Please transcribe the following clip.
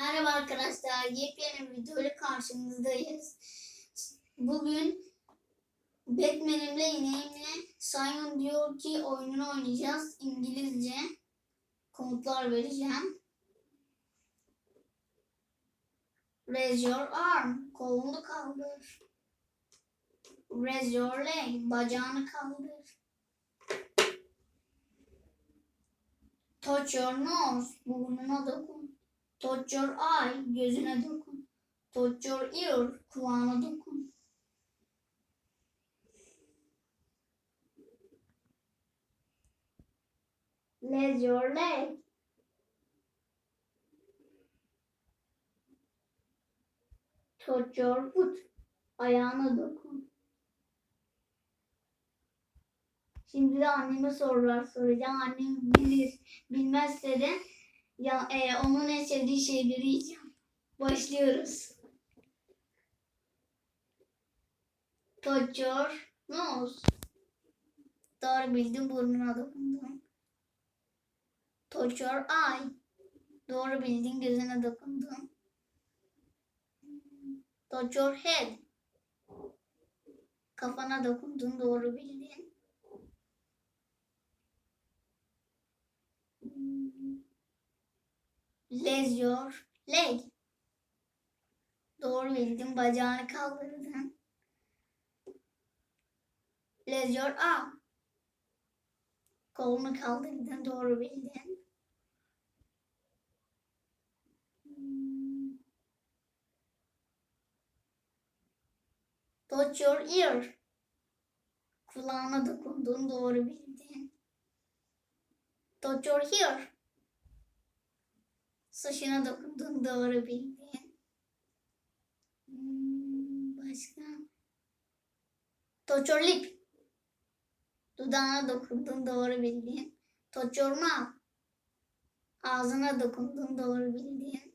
Merhaba arkadaşlar, yepyeni bir videoyla karşınızdayız. Bugün Batman'imle ineğimle Simon diyor ki oyununu oynayacağız. İngilizce komutlar vereceğim. Raise your arm, kolunu kaldır. Raise your leg, bacağını kaldır. Touch your nose, burnuna dokun. Touch your eye, gözüne dokun. Touch your ear, kulağına dokun. Raise your leg. Touch your foot, ayağına dokun. Şimdi de anneme sorular soracağım. Annem bilir, bilmezse de ya, e, onun en sevdiği şeyleri yiyeceğim. Başlıyoruz. Touch your nose. Doğru bildim burnuna dokundum. Touch your eye. Doğru bildin gözüne dokundum. Touch your head. Kafana dokundun doğru bildin. Your leg. Doğru bildin. Bacağını kaldırdın. Your arm. Kolunu kaldırdın. Doğru bildin. Touch your ear. Kulağına dokundun. Doğru bildin. Touch your hair. Saçına dokundun doğru bildin. Hmm, Başka? Touch your lip. Dudağına dokundun doğru bildin. Mouth. Ağzına dokundun doğru bildin.